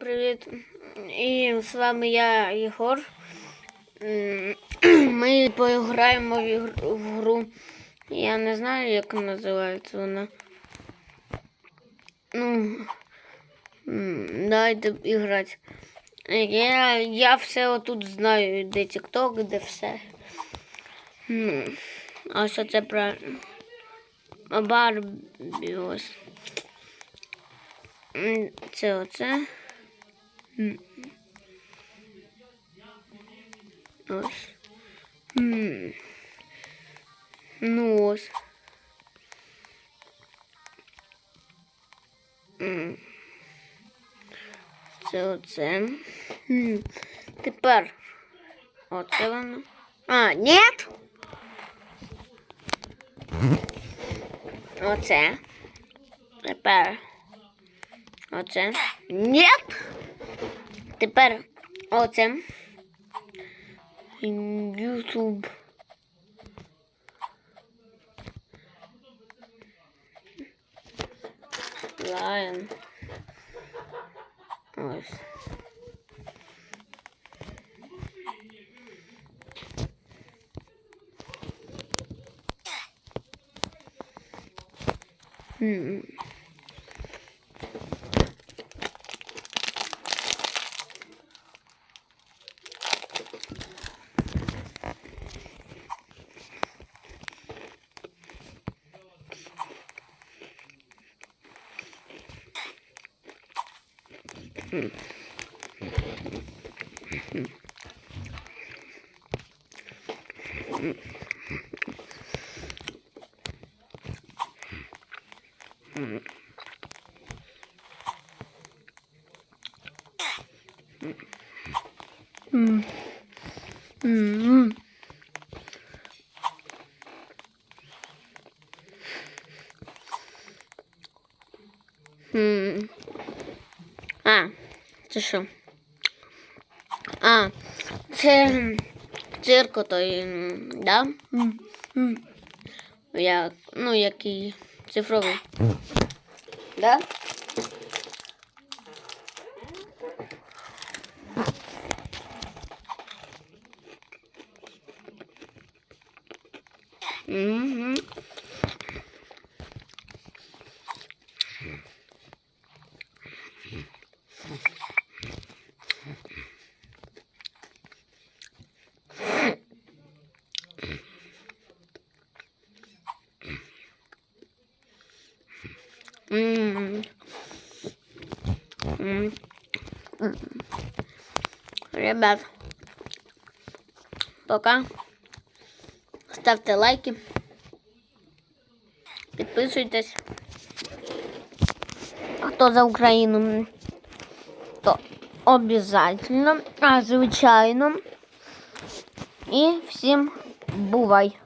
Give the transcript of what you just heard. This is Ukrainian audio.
Привіт. І з вами я, Єгор. Ми пограємо в ігр- в гру. Я не знаю, як називається вона. Ну, давайте іграти. Я, я все отут знаю, де TikTok, де все. М, Ось це правильно. А Барбі ось. Це оце. Ось. Ну ось. Це оце. Тепер. Оце воно. А, ні. Оце. Тепер. Оце. Ні. Тепер оце. YouTube. Lion. Ось. 嗯。嗯。嗯。嗯。嗯。嗯。嗯。嗯。啊。Це що? А, це цирко той, да? Як, ну, який цифровий. Да? Угу. Ребят, пока. Ставте лайки. Підписуйтесь. Хто за Україну, то обязательно, а звичайно. І всім бувай!